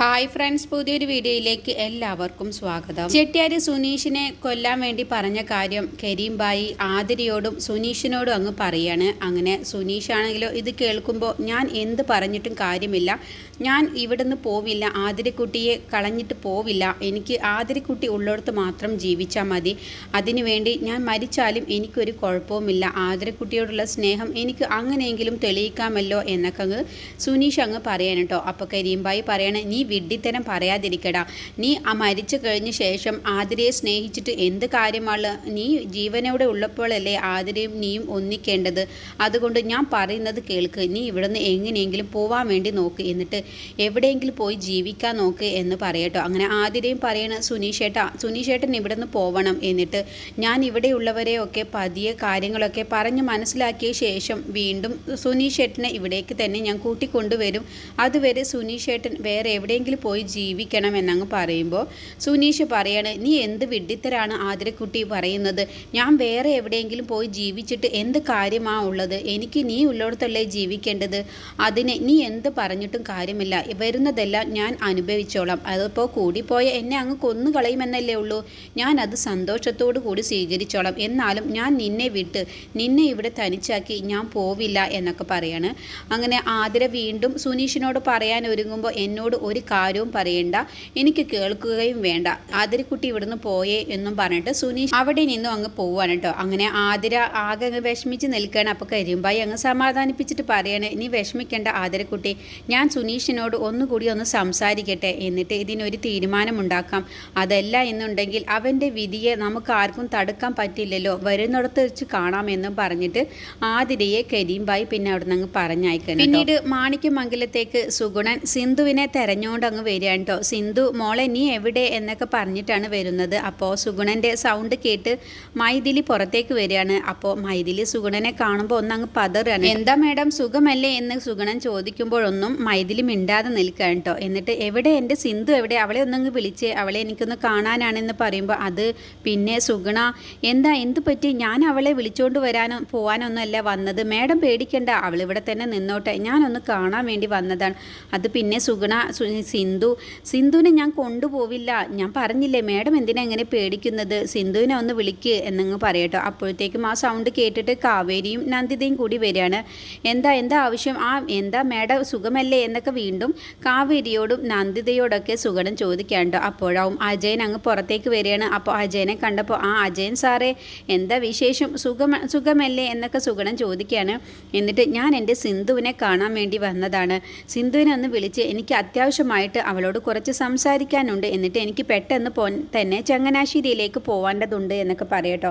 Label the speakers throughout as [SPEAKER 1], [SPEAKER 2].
[SPEAKER 1] Hi friends പുതിയൊരു വീഡിയോയിലേക്ക് എല്ലാവർക്കും സ്വാഗതം. ചെട്ടിയാരി സുനീഷിനെ കൊല്ലാൻ വേണ്ടി പറഞ്ഞ കാര്യം കരീംബായി ആതിരയോടും സുനീഷിനോടും അങ്ങ് പറയാണ്. അങ്ങനെ സുനീഷ് ആണെങ്കിലോ ഇത് കേൾക്കുമ്പോൾ ഞാൻ എന്ത് പറഞ്ഞിട്ടും കാര്യമില്ല. ഞാൻ ഇവിടുന്ന് പോവില്ല ആതിരക്കുട്ടിയെ കളഞ്ഞിട്ട് പോവില്ല. എനിക്ക് ആതിരക്കുട്ടി ഉള്ളിടത്ത് മാത്രം ജീവിച്ചാൽ മതി. അതിനുവേണ്ടി ഞാൻ മരിച്ചാലും എനിക്കൊരു കുഴപ്പവുമില്ല. ആതിരക്കുട്ടിയോടുള്ള സ്നേഹം എനിക്ക് അങ്ങനെയെങ്കിലും തെളിയിക്കാമല്ലോ എന്നൊക്കെ അങ്ങ് സുനീഷ് അങ്ങ് പറയാൻ അപ്പോൾ കരീംബായി പറയണേ നീ വിഡ്ഢിത്തരം പറയാതിരിക്കടാ. നീ ആ മരിച്ചു കഴിഞ്ഞ ശേഷം ആതിരയെ സ്നേഹിച്ചിട്ട് എന്ത് കാര്യമാണ്? നീ ജീവനോടെ ഉള്ളപ്പോഴല്ലേ ആതിരയും നീയും ഒന്നിക്കേണ്ടത്? അതുകൊണ്ട് ഞാൻ പറയുന്നത് കേൾക്ക്. നീ ഇവിടുന്ന് എങ്ങനെയെങ്കിലും പോവാൻ വേണ്ടി നോക്ക്. എന്നിട്ട് എവിടെയെങ്കിലും പോയി ജീവിക്കാൻ നോക്ക് എന്ന് പറയട്ടോ. അങ്ങനെ ആതിരയും പറയണ സുനീഷേട്ടാ സുനീഷേട്ടൻ ഇവിടെ നിന്ന് പോവണം. എന്നിട്ട് ഞാൻ ഇവിടെയുള്ളവരെയൊക്കെ പതിയെ കാര്യങ്ങളൊക്കെ പറഞ്ഞ് മനസ്സിലാക്കിയ ശേഷം വീണ്ടും സുനീഷേട്ടനെ ഇവിടേക്ക് തന്നെ ഞാൻ കൂട്ടിക്കൊണ്ടുവരും. അതുവരെ സുനീഷേട്ടൻ വേറെ എവിടെയെങ്കിലും പോയി ജീവിക്കണം എന്നങ്ങ് പറയുമ്പോൾ സുനീഷ് പറയാണ് നീ എന്ത് വിഡ്ഢിത്തരാണ് ആതിരക്കുട്ടി പറയുന്നത്? ഞാൻ വേറെ എവിടെയെങ്കിലും പോയി ജീവിച്ചിട്ട് എന്ത് കാര്യമാണ് ഉള്ളത്? എനിക്ക് നീ ഉള്ളിടത്തല്ലേ ജീവിക്കേണ്ടത്? അതിന് നീ എന്ത് പറഞ്ഞിട്ടും കാര്യമില്ല. വരുന്നതെല്ലാം ഞാൻ അനുഭവിച്ചോളാം. അതിപ്പോൾ കൂടിപ്പോയ എന്നെ അങ്ങ് കൊന്നുകളയുമെന്നല്ലേ ഉള്ളൂ. ഞാൻ അത് സന്തോഷത്തോടു കൂടി സ്വീകരിച്ചോളാം. എന്നാലും ഞാൻ നിന്നെ വിട്ട് നിന്നെ ഇവിടെ തനിച്ചാക്കി ഞാൻ പോവില്ല എന്നൊക്കെ പറയാണ്. അങ്ങനെ ആതിര വീണ്ടും സുനീഷിനോട് പറയാൻ ഒരുങ്ങുമ്പോൾ എന്നോട് ഒരു കാര്യവും പറയണ്ട. എനിക്ക് കേൾക്കുകയും വേണ്ട. ആതിരക്കുട്ടി ഇവിടുന്ന് പോയേ എന്നും പറഞ്ഞിട്ട് സുനീഷ് അവിടെ നിന്നും അങ്ങ് പോവാണ് കേട്ടോ. അങ്ങനെ ആതിര ആകെ അങ്ങ് വിഷമിച്ച് നിൽക്കുകയാണ്. അപ്പോൾ കരിമ്പായി അങ്ങ് സമാധാനിപ്പിച്ചിട്ട് പറയാണ് ഇനി വിഷമിക്കേണ്ട ആതിരക്കുട്ടി. ഞാൻ സുനീഷിനോട് ഒന്നുകൂടി ഒന്ന് സംസാരിക്കട്ടെ. എന്നിട്ട് ഇതിനൊരു തീരുമാനമുണ്ടാക്കാം. അതല്ല എന്നുണ്ടെങ്കിൽ അവന്റെ വിധിയെ നമുക്ക് ആർക്കും തടുക്കാൻ പറ്റില്ലല്ലോ. വരുന്നിടത്ത് വെച്ച് കാണാമെന്നും പറഞ്ഞിട്ട് ആതിരയെ കരീംബായി പിന്നെ അവിടെ നിന്ന് അങ്ങ് പറഞ്ഞയക്കണം പിന്നീട് മാണിക്യമംഗലത്തേക്ക് സുഗുണൻ സിന്ധുവിനെ തെരഞ്ഞുകൊണ്ട് അങ്ങ് വരികയാണ് കേട്ടോ സിന്ധു മോളെ നീ എവിടെ എന്നൊക്കെ പറഞ്ഞിട്ടാണ് വരുന്നത്. അപ്പോൾ സുഗുണന്റെ സൗണ്ട് കേട്ട് മൈഥിലി പുറത്തേക്ക് വരികയാണ്. അപ്പോൾ മൈഥിലി സുഗുണനെ കാണുമ്പോൾ ഒന്ന് അങ്ങ് പതറുകയാണ്. എന്താ മേഡം സുഖമല്ലേ എന്ന് സുഗുണൻ ചോദിക്കുമ്പോഴൊന്നും മൈഥിലി മിണ്ടാതെ നിൽക്കുകയാണ് കേട്ടോ എന്നിട്ട് എവിടെ എന്റെ സിന്ധു എവിടെ? അവളെ ഒന്നങ്ങ് വിളിച്ച്. അവളെ എനിക്കൊന്ന് കാണാനാണെന്ന് പറയുമ്പോൾ അത് പിന്നെ സുഗുണ എന്താ എന്ത് പറ്റി? ഞാൻ അവളെ വിളിച്ചുകൊണ്ട് വരാനോ പോകാനൊന്നുമല്ല വന്നത്. മേഡം പേടിക്കണ്ട. അവളിവിടെ തന്നെ നിന്നോട്ടെ. ഞാനൊന്ന് കാണാൻ വേണ്ടി വന്നതാണ്. അത് പിന്നെ സുഗുണ സിന്ധു സിന്ധുവിനെ ഞാൻ കൊണ്ടുപോവില്ല. ഞാൻ പറഞ്ഞില്ലേ മേഡം എന്തിനാ എങ്ങനെ പേടിക്കുന്നത്? സിന്ധുവിനെ ഒന്ന് വിളിക്ക് എന്നങ്ങ് പറയട്ടോ. അപ്പോഴത്തേക്കും ആ സൗണ്ട് കേട്ടിട്ട് കാവേരിയും നന്ദിതയും കൂടി വരികയാണ്. എന്താ എന്താ ആവശ്യം? ആ എന്താ മേഡം സുഖമല്ലേ? എന്നൊക്കെ വീണ്ടും കാവേരിയോടും നന്ദിതയോടൊക്കെ സുഗണം ചോദിക്കാണ്ടോ അപ്പോഴാവും അജയൻ അങ്ങ് പുറത്തേക്ക് വരികയാണ്. അപ്പോൾ അജയനെ കണ്ടപ്പോൾ ആ അജയൻ സാറേ എന്താ വിശേഷം? സുഖം സുഖമല്ലേ? എന്നൊക്കെ സുഗണം ചോദിക്കുകയാണ് എന്നിട്ട് ഞാൻ എന്റെ സിന്ധുവിനെ കാണാൻ വേണ്ടി വന്നതാണ്. സിന്ധുവിനെ ഒന്ന് വിളിച്ച് എനിക്ക് അത്യാവശ്യമായിട്ട് അവളോട് കുറച്ച് സംസാരിക്കാനുണ്ട്. എന്നിട്ട് എനിക്ക് പെട്ടെന്ന് പോ തന്നെ ചങ്ങനാശ്ശേരിയിലേക്ക് പോവേണ്ടതുണ്ട് എന്നൊക്കെ പറയട്ടോ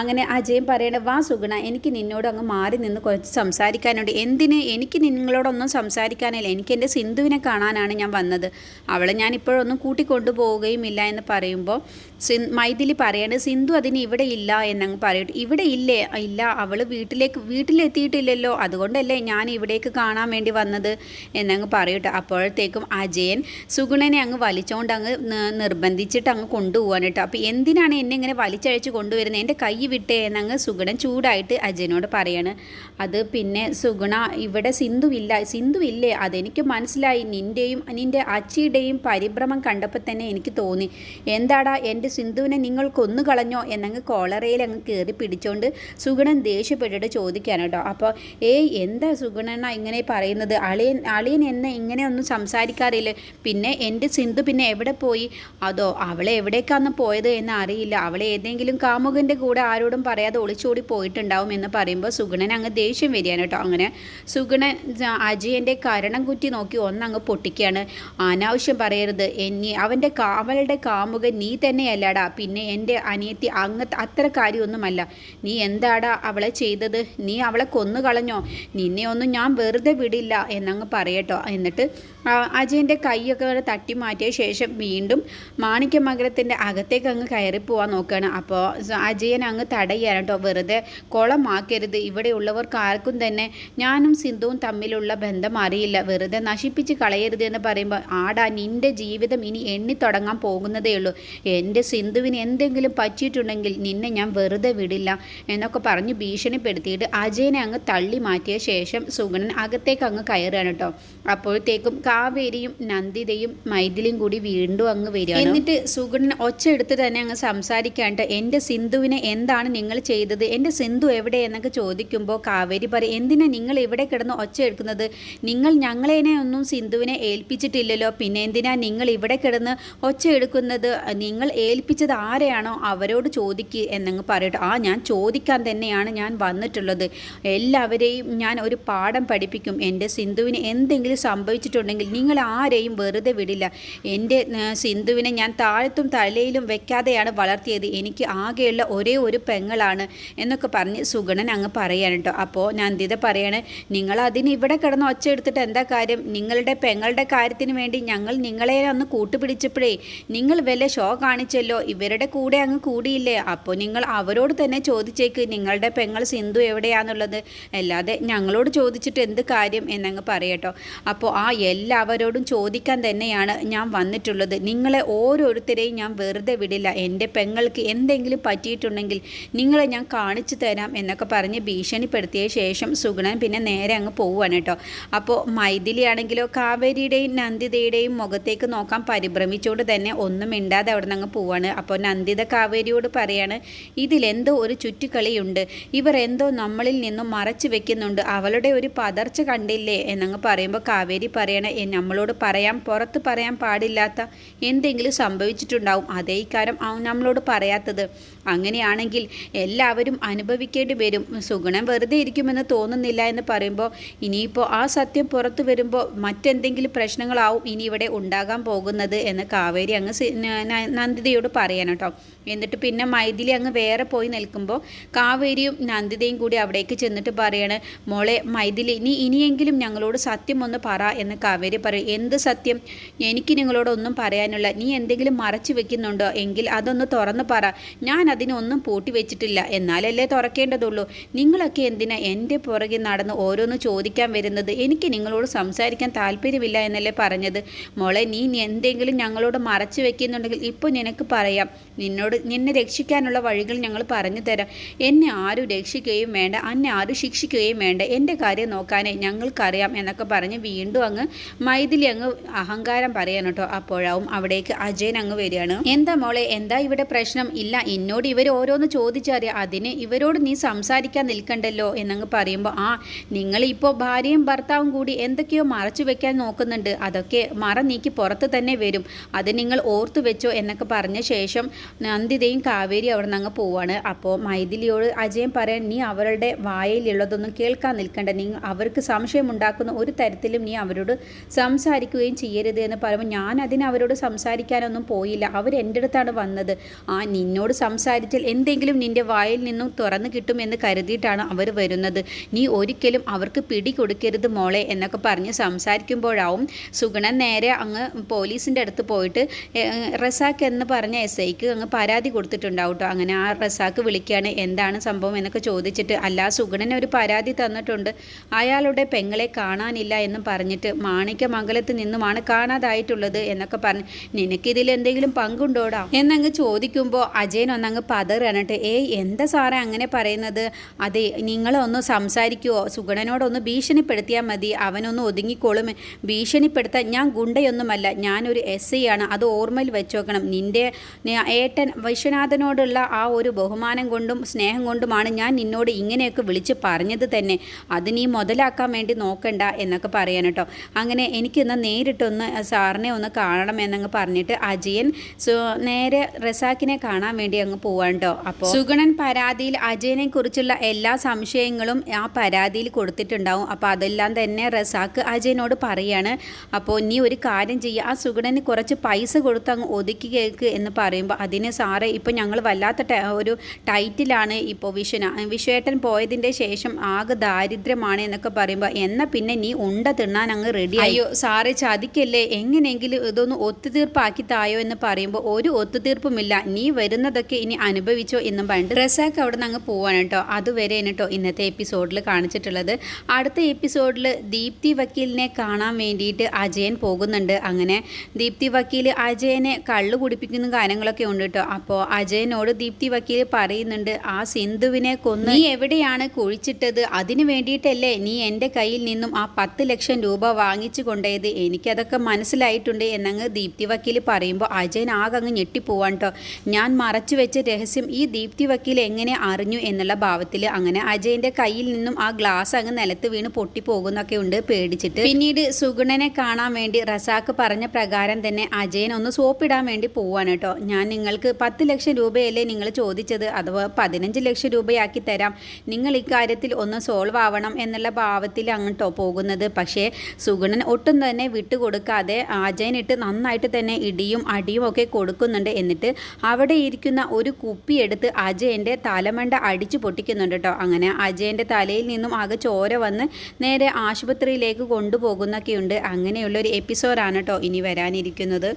[SPEAKER 1] അങ്ങനെ അജയൻ പറയണ വാ സുഗുണ എനിക്ക് നിന്നോട് അങ്ങ് മാറി നിന്ന് കുറച്ച് സംസാരിക്കാനുണ്ട്. എന്തിന്? എനിക്ക് നിങ്ങളോടൊന്നും സംസാരിക്കാനില്ല. എനിക്ക് എന്റെ സിന്ധുവിനെ കാണാനാണ് ഞാൻ വന്നത്. അവളെ ഞാൻ ഇപ്പോഴൊന്നും കൂട്ടിക്കൊണ്ടു പോവുകയുമില്ല എന്ന് പറയുമ്പോൾ സി മൈഥിലി പറയാണ് സിന്ധു അതിന് ഇവിടെ ഇല്ല എന്നങ്ങ് പറയട്ടെ ഇവിടെ ഇല്ലേ? ഇല്ല. അവൾ വീട്ടിലേക്ക് വീട്ടിലെത്തിയിട്ടില്ലല്ലോ. അതുകൊണ്ടല്ലേ ഞാൻ ഇവിടേക്ക് കാണാൻ വേണ്ടി വന്നത് എന്നങ്ങ് പറയട്ടെ അപ്പോഴത്തേക്കും അജയൻ സുഗുണനെ അങ്ങ് വലിച്ചുകൊണ്ട് അങ്ങ് നിർബന്ധിച്ചിട്ട് അങ്ങ് കൊണ്ടുപോകാൻ കേട്ടോ. അപ്പോൾ എന്തിനാണ് എന്നെ ഇങ്ങനെ വലിച്ചഴച്ച് കൊണ്ടുവരുന്നത് എന്റെ കൈ വിട്ടേ എന്നങ്ങ് സുഗുണൻ ചൂടായിട്ട് അജയനോട് പറയാണ്. അത് പിന്നെ സുഗുണ ഇവിടെ സിന്ധുവില്ല സിന്ധുവില്ലേ? അതെനിക്ക് മനസ്സിലായി. നിന്റെയും നിന്റെ അച്ചിയുടെയും പരിഭ്രമം കണ്ടപ്പോൾ തന്നെ എനിക്ക് തോന്നി. എന്താടാ എന്റെ സിന്ധുവിനെ നിങ്ങൾ കൊന്നു കളഞ്ഞോ? എന്നങ്ങ് കോളറയിൽ അങ്ങ് കയറി പിടിച്ചോണ്ട് സുഗുണൻ ദേഷ്യപ്പെട്ടിട്ട് ചോദിക്കാണ് കേട്ടോ. അപ്പോൾ ഏയ് എന്താ സുഗുണന ഇങ്ങനെ പറയുന്നത്? അളിയൻ അളിയൻ എന്നെ ഇങ്ങനെയൊന്നും സംസാരിക്കാറില്ല. പിന്നെ എന്റെ സിന്ധു പിന്നെ എവിടെ പോയി? അതോ അവളെ എവിടേക്കാന്ന് പോയത് എന്ന് അറിയില്ല. അവളെ ഏതെങ്കിലും കാമുകന്റെ കൂടെ ആരോടും പറയാതെ ഒളിച്ചോടി പോയിട്ടുണ്ടാവും എന്ന് പറയുമ്പോൾ സുഗുണൻ അങ്ങ് ദേഷ്യം വരികയാണ് കേട്ടോ. അങ്ങനെ സുഗുണൻ അജയന്റെ കരണം കുറ്റി നോക്കി ഒന്നങ്ങ് പൊട്ടിക്കുകയാണ്. അനാവശ്യം പറയരുത്. എന്നെ അവന്റെ അവളുടെ കാമുകൻ നീ തന്നെയല്ലാടാ. പിന്നെ എന്റെ അനിയത്തി അങ്ങത്തെ അത്ര കാര്യമൊന്നുമല്ല. നീ എന്താടാ അവളെ ചെയ്തത്? നീ അവളെ കൊന്നു കളഞ്ഞോ നിന്നെ ഒന്നും ഞാൻ വെറുതെ വിടില്ല എന്നങ്ങ് പറയട്ടോ. എന്നിട്ട് അജയന്റെ കൈയൊക്കെ വരെ തട്ടി മാറ്റിയ ശേഷം വീണ്ടും മാണിക്യമംഗലത്തിന്റെ അകത്തേക്ക് അങ്ങ് കയറി പോകാൻ നോക്കുകയാണ് അപ്പോൾ അജയൻ അങ്ങ് തടയാണ് കേട്ടോ. വെറുതെ കുളമാക്കരുത്. ഇവിടെയുള്ളവർക്ക് ആർക്കും തന്നെ ഞാനും സിന്ധുവും തമ്മിലുള്ള ബന്ധം അറിയില്ല. വെറുതെ നശിപ്പിച്ച് കളയരുത് എന്ന് പറയുമ്പോൾ ആടാ നിന്റെ ജീവിതം ഇനി എണ്ണി തുടങ്ങാൻ പോകുന്നതേ ഉള്ളൂ. എന്റെ സിന്ധുവിന് എന്തെങ്കിലും പറ്റിയിട്ടുണ്ടെങ്കിൽ നിന്നെ ഞാൻ വെറുതെ വിടില്ല എന്നൊക്കെ പറഞ്ഞ് ഭീഷണിപ്പെടുത്തിയിട്ട് അജയനെ അങ്ങ് തള്ളി മാറ്റിയ ശേഷം സുഗണൻ അകത്തേക്ക് അങ്ങ് കയറുകയാണ് കേട്ടോ. അപ്പോഴത്തേക്കും കാവേരിയും നന്ദിതയും മൈഥിലിയും കൂടി വീണ്ടും അങ്ങ് വരിക. എന്നിട്ട് സുഗുണൻ ഒച്ച എടുത്ത് തന്നെ അങ്ങ് സംസാരിക്കാണ്ട് എന്റെ സിന്ധുവിനെ എന്താണ് നിങ്ങൾ ചെയ്തത്? എന്റെ സിന്ധു എവിടെ? എന്നൊക്കെ ചോദിക്കുമ്പോൾ കാവേരി പറയും എന്തിനാ നിങ്ങൾ ഇവിടെ കിടന്ന് ഒച്ച എടുക്കുന്നത്? നിങ്ങൾ ഞങ്ങളേനെ ഒന്നും സിന്ധുവിനെ ഏൽപ്പിച്ചിട്ടില്ലല്ലോ. പിന്നെ എന്തിനാ നിങ്ങൾ ഇവിടെ കിടന്ന് ഒച്ച എടുക്കുന്നത്? നിങ്ങൾ ഏൽപ്പിച്ചത് ആരെയാണോ അവരോട് ചോദിക്ക് എന്നങ്ങ് പറയട്ടെ. ആ ഞാൻ ചോദിക്കാൻ തന്നെയാണ് ഞാൻ വന്നിട്ടുള്ളത്. എല്ലാവരെയും ഞാൻ ഒരു പാഠം പഠിപ്പിക്കും. എന്റെ സിന്ധുവിന് എന്തെങ്കിലും സംഭവിച്ചിട്ടുണ്ടെങ്കിൽ നിങ്ങൾ ആരെയും വെറുതെ വിടില്ല. എന്റെ സിന്ധുവിനെ ഞാൻ താഴത്തും തലയിലും വെക്കാതെയാണ് വളർത്തിയത്. എനിക്ക് ആകെയുള്ള ഒരേ ഒരു പെങ്ങളാണ് എന്നൊക്കെ പറഞ്ഞ് സുഗണൻ അങ്ങ് പറയാണ് കേട്ടോ. അപ്പോൾ നന്ദിത പറയാണ് നിങ്ങൾ അതിന് ഇവിടെ കിടന്ന് ഒച്ച എടുത്തിട്ട് എന്താ കാര്യം? നിങ്ങളുടെ പെങ്ങളുടെ കാര്യത്തിന് വേണ്ടി ഞങ്ങൾ നിങ്ങളെ ഒന്ന് കൂട്ടുപിടിച്ചപ്പോഴേ നിങ്ങൾ വല്ല ഷോ കാണിച്ചല്ലോ. ഇവരുടെ കൂടെ അങ്ങ് കൂടിയില്ലേ? അപ്പോൾ നിങ്ങൾ അവരോട് തന്നെ ചോദിച്ചേക്ക് നിങ്ങളുടെ പെങ്ങൾ സിന്ധു എവിടെയാണെന്നുള്ളത് അല്ലാതെ ഞങ്ങളോട് ചോദിച്ചിട്ട് എന്ത് കാര്യം? എന്നങ്ങ് പറയട്ടോ. അപ്പോൾ ആ എല്ലാവരോടും ചോദിക്കാൻ തന്നെയാണ് ഞാൻ വന്നിട്ടുള്ളത്. നിങ്ങളെ ഓരോരുത്തരെയും ഞാൻ വെറുതെ വിടില്ല. എന്റെ പെങ്ങൾക്ക് എന്തെങ്കിലും പറ്റിയിട്ടുണ്ടെങ്കിൽ നിങ്ങളെ ഞാൻ കാണിച്ചു തരാം എന്നൊക്കെ പറഞ്ഞ് ഭീഷണിപ്പെടുത്തിയ ശേഷം സുഗുണൻ പിന്നെ നേരെ അങ്ങ് പോവുകയാണ് കേട്ടോ. അപ്പോൾ മൈഥിലി ആണെങ്കിലോ കാവേരിയുടെയും നന്ദിതയുടെയും മുഖത്തേക്ക് നോക്കാൻ പരിഭ്രമിച്ചുകൊണ്ട് തന്നെ ഒന്നും മിണ്ടാതെ അവിടെ നിന്ന് അങ്ങ് പോവാണ് അപ്പോൾ നന്ദിത കാവേരിയോട് പറയാണ് ഇതിലെന്തോ ഒരു ചുറ്റിക്കളിയുണ്ട് ഇവർ എന്തോ നമ്മളിൽ നിന്നും മറച്ചു വെക്കുന്നുണ്ട്. അവളുടെ ഒരു പതർച്ച കണ്ടില്ലേ? എന്നങ്ങ് പറയുമ്പോൾ കാവേരി പറയണ നമ്മളോട് നമ്മളോട് പറയാൻ പുറത്ത് പറയാൻ പാടില്ലാത്ത എന്തെങ്കിലും സംഭവിച്ചിട്ടുണ്ടാവും. അതേ ഇക്കാരം നമ്മളോട് പറയാത്തത്. അങ്ങനെയാണെങ്കിൽ എല്ലാവരും അനുഭവിക്കേണ്ടി വരും. സുഗുണം വെറുതെ ഇരിക്കുമെന്ന് തോന്നുന്നില്ല എന്ന് പറയുമ്പോൾ ഇനിയിപ്പോൾ ആ സത്യം പുറത്തു വരുമ്പോൾ മറ്റെന്തെങ്കിലും പ്രശ്നങ്ങളാവും ഇനി ഇവിടെ ഉണ്ടാകാൻ പോകുന്നത് എന്ന് കാവേരി അങ്ങ് നന്ദിതയോട് പറയാൻ കേട്ടോ. എന്നിട്ട് പിന്നെ മൈഥിലി അങ്ങ് വേറെ പോയി നിൽക്കുമ്പോൾ കാവേരിയും നന്ദിതയും കൂടി അവിടേക്ക് ചെന്നിട്ട് പറയാണ് മോളെ മൈഥിലി നീ ഇനിയെങ്കിലും ഞങ്ങളോട് സത്യം ഒന്ന് പറ എന്ന് കാവേരി പറയും. എന്ത് സത്യം? എനിക്ക് നിങ്ങളോടൊന്നും പറയാനുള്ള നീ എന്തെങ്കിലും മറച്ചു വെക്കുന്നുണ്ടോ? എങ്കിൽ അതൊന്ന് തുറന്ന് പറ. ഞാൻ അതിനൊന്നും പൂട്ടി വെച്ചിട്ടില്ല. എന്നാലല്ലേ തുറക്കേണ്ടതുള്ളൂ. നിങ്ങളൊക്കെ എന്തിനാ എന്റെ പുറകെ നടന്ന് ഓരോന്ന് ചോദിക്കാൻ വരുന്നത്? എനിക്ക് നിങ്ങളോട് സംസാരിക്കാൻ താല്പര്യമില്ല എന്നല്ലേ പറഞ്ഞത്? മോളെ നീ എന്തെങ്കിലും ഞങ്ങളോട് മറച്ചു വെക്കുന്നുണ്ടെങ്കിൽ ഇപ്പോൾ നിനക്ക് പറയാം. നിന്നോട് നിന്നെ രക്ഷിക്കാനുള്ള വഴികൾ ഞങ്ങൾ പറഞ്ഞു തരാം. എന്നെ ആരും രക്ഷിക്കുകയും വേണ്ട. എന്നെ ആരും ശിക്ഷിക്കുകയും വേണ്ട. എന്റെ കാര്യം നോക്കാനേ ഞങ്ങൾക്കറിയാം എന്നൊക്കെ പറഞ്ഞ് വീണ്ടും അങ്ങ് മൈഥിലി അങ്ങ് അഹങ്കാരം പറയാൻ കേട്ടോ. അപ്പോഴാവും അവിടേക്ക് അജയൻ അങ്ങ് വരികയാണ്. എന്താ മോളെ? എന്താ ഇവിടെ പ്രശ്നം? ഇല്ല എന്നോട് ഇവർ ഓരോന്ന് ചോദിച്ചറിയാം അതിന് ഇവരോട് നീ സംസാരിക്കാൻ നിൽക്കണ്ടല്ലോ എന്നങ്ങ് പറയുമ്പോൾ ആ നിങ്ങളിപ്പോൾ ഭാര്യയും ഭർത്താവും കൂടി എന്തൊക്കെയോ മറച്ചു വെക്കാൻ നോക്കുന്നുണ്ട്. അതൊക്കെ മറ നീക്കി പുറത്ത് തന്നെ വരും. അത് നിങ്ങൾ ഓർത്തു വെച്ചോ എന്നൊക്കെ പറഞ്ഞ ശേഷം നന്ദിതയും കാവേരി അവിടെ നിന്ന് അങ്ങ് പോവാണ്. അപ്പോൾ മൈഥിലിയോട് അജയൻ പറയാൻ നീ അവരുടെ വായിലുള്ളതൊന്നും കേൾക്കാൻ നിൽക്കണ്ട. നീ അവർക്ക് സംശയമുണ്ടാക്കുന്ന ഒരു തരത്തിലും നീ അവരോട് സംസാരിക്കുകയും ചെയ്യരുത് എന്ന് പറയുമ്പോൾ ഞാൻ അതിന് അവരോട് സംസാരിക്കാനൊന്നും പോയില്ല. അവർ എന്റെ അടുത്താണ് വന്നത്. ആ നിന്നോട് സംസാരിച്ചാൽ എന്തെങ്കിലും നിന്റെ വായിൽ നിന്നും തുറന്നു കിട്ടുമെന്ന് കരുതിയിട്ടാണ് അവർ വരുന്നത്. നീ ഒരിക്കലും അവർക്ക് പിടി കൊടുക്കരുത് മോളെ എന്നൊക്കെ പറഞ്ഞ് സംസാരിക്കുമ്പോഴാവും സുഗണൻ നേരെ അങ്ങ് പോലീസിന്റെ അടുത്ത് പോയിട്ട് റസാഖ് എന്ന് പറഞ്ഞ എസ് ഐക്ക് അങ്ങ് പരാതി കൊടുത്തിട്ടുണ്ടാവും കേട്ടോ അങ്ങനെ ആ റസാക്ക് വിളിക്കുകയാണ് എന്താണ് സംഭവം എന്നൊക്കെ ചോദിച്ചിട്ട് അല്ല സുഗണൻ ഒരു പരാതി തന്നിട്ടുണ്ട്. അയാളുടെ പെങ്ങളെ കാണാനില്ല എന്ന് പറഞ്ഞിട്ട് മാണിക്യമംഗലത്ത് നിന്നുമാണ് കാണാതായിട്ടുള്ളത് എന്നൊക്കെ പറഞ്ഞ് നിനക്കിതിൽ എന്തെങ്കിലും പങ്കുണ്ടോടാ? എന്നങ്ങ് ചോദിക്കുമ്പോൾ അജയൻ ഒന്നങ്ങ് പതറാനിട്ട് ഏയ് എന്താ സാറേ അങ്ങനെ പറയുന്നത്? അതെ നിങ്ങളൊന്ന് സംസാരിക്കുവോ? സുഗണനോടൊന്ന് ഭീഷണിപ്പെടുത്തിയാൽ മതി. അവനൊന്ന് ഒതുങ്ങിക്കോളും. ഭീഷണിപ്പെടുത്താൻ ഞാൻ ഗുണ്ടയൊന്നുമല്ല. ഞാനൊരു എസ് ആണ് അത് ഓർമ്മയിൽ വെച്ചോക്കണം. നിന്റെ ഏട്ടൻ വിശ്വനാഥനോടുള്ള ആ ഒരു ബഹുമാനം കൊണ്ടും സ്നേഹം കൊണ്ടുമാണ് ഞാൻ നിന്നോട് ഇങ്ങനെയൊക്കെ വിളിച്ച് പറഞ്ഞത് തന്നെ. അത് നീ മുതലാക്കാൻ വേണ്ടി നോക്കണ്ട എന്നൊക്കെ പറയാൻ കേട്ടോ. അങ്ങനെ എനിക്കിന്ന് നേരിട്ടൊന്ന് സാറിനെ ഒന്ന് കാണണം എന്നങ്ങ് പറഞ്ഞിട്ട് അജയൻ നേരെ റസാക്കിനെ കാണാൻ വേണ്ടി അങ്ങ് പോവാൻ കേട്ടോ അപ്പോൾ സുഗണൻ പരാതിയിൽ അജയനെ കുറിച്ചുള്ള എല്ലാ സംശയങ്ങളും ആ പരാതിയിൽ കൊടുത്തിട്ടുണ്ടാവും. അപ്പോൾ അതെല്ലാം തന്നെ റസാക്ക് അജയനോട് പറയാണ്. അപ്പോൾ നീ ഒരു കാര്യം ചെയ്യുക ആ സുഗണന് കുറച്ച് പൈസ കൊടുത്ത് അങ്ങ് ഒതുക്കി കേൾക്ക് എന്ന് പറയുമ്പോൾ അതിന് സാറേ ഇപ്പോൾ ഞങ്ങൾ വല്ലാത്ത ഒരു ടൈറ്റിലാണ് ഇപ്പോൾ വിശ്വന വിശ്വേട്ടൻ പോയതിന്റെ ശേഷം ആകെ ദാരിദ്ര്യമാണ് എന്നൊക്കെ പറയുമ്പോൾ എന്നാൽ പിന്നെ നീ ഉണ്ട തിണ്ണാൻ അങ്ങ് റെഡി അയ്യോ സാറേ ചതിക്കല്ലേ? എങ്ങനെയെങ്കിലും ഇതൊന്ന് ഒത്തുതീർപ്പാക്കി തായോ എന്ന് പറയുമ്പോൾ ഒരു ഒത്തുതീർപ്പുമില്ല. നീ വരുന്നതൊക്കെ ഇനി അനുഭവിച്ചോ എന്നും പറഞ്ഞിട്ട് റസാഖ് അവിടെ നിന്ന് അങ്ങ് പോവാണ് കേട്ടോ. അതുവരെ കേട്ടോ ഇന്നത്തെ എപ്പിസോഡിൽ കാണിച്ചിട്ടുള്ളത്. അടുത്ത എപ്പിസോഡിൽ ദീപ്തി വക്കീലിനെ കാണാൻ വേണ്ടിയിട്ട് അജയൻ പോകുന്നുണ്ട്. അങ്ങനെ ദീപ്തി വക്കീൽ അജയനെ കള്ളു കുടിപ്പിക്കുന്ന കാര്യങ്ങളൊക്കെ ഉണ്ട് കേട്ടോ. അപ്പോൾ അജയനോട് ദീപ്തി വക്കീൽ പറയുന്നുണ്ട് ആ സിന്ധുവിനെ കൊന്ന് നീ എവിടെയാണ് കുഴിച്ചിട്ടത്? അതിനു വേണ്ടിയിട്ടല്ലേ നീ എന്റെ കയ്യിൽ നിന്നും ആ പത്ത് ലക്ഷം രൂപ വാങ്ങിച്ചു കൊണ്ടേത് എനിക്കതൊക്കെ മനസ്സിലായിട്ടുണ്ട് എന്നങ്ങ് ദീപ്തി വക്കീൽ പറയുമ്പോൾ അജയൻ ആകെ അങ്ങ് ഞെട്ടിപ്പോവാൻ കേട്ടോ. ഞാൻ മറച്ചു വെച്ച രഹസ്യം ഈ ദീപ്തി വക്കീൽ എങ്ങനെ അറിഞ്ഞു എന്നുള്ള ഭാവത്തിൽ അങ്ങനെ അജയന്റെ കയ്യിൽ നിന്നും ആ ഗ്ലാസ് അങ്ങ് നിലത്ത് വീണ് പൊട്ടിപ്പോകുന്നൊക്കെ ഉണ്ട് പേടിച്ചിട്ട്. പിന്നീട് സുഗുണനെ കാണാൻ വേണ്ടി റസാക്ക് പറഞ്ഞ പ്രകാരം തന്നെ അജയൻ ഒന്ന് സോപ്പിടാൻ വേണ്ടി പോവാണ് കേട്ടോ. ഞാൻ നിങ്ങൾക്ക് പത്ത് ലക്ഷം രൂപയല്ലേ നിങ്ങൾ ചോദിച്ചത്? അഥവാ പതിനഞ്ച് ലക്ഷം രൂപയാക്കി തരാം. നിങ്ങൾ ഇക്കാര്യത്തിൽ ഒന്ന് സോൾവ് ആവണം എന്നുള്ള ഭാവത്തിൽ അങ്ങോട്ടോ പോകുന്നത്. പക്ഷേ സുഗുണൻ ഒട്ടും തന്നെ വിട്ടുകൊടുക്കാതെ അജയനിട്ട് നന്നായിട്ട് തന്നെ ഇടിയും അടിയും ഒക്കെ കൊടുക്കുന്നുണ്ട്. എന്നിട്ട് അവിടെ ഇരിക്കുന്ന ഒരു കുപ്പി എടുത്ത് അജയന്റെ തലമണ്ട അടിച്ചു പൊട്ടിക്കുന്നുണ്ട് കേട്ടോ. അങ്ങനെ അജയന്റെ തലയിൽ നിന്നും ആകെ ചോര വന്ന് നേരെ ആശുപത്രിയിലേക്ക് കൊണ്ടുപോകുന്നൊക്കെയുണ്ട്. അങ്ങനെയുള്ളൊരു എപ്പിസോഡാണ് കേട്ടോ ഇനി വരാനിരിക്കുന്നത്.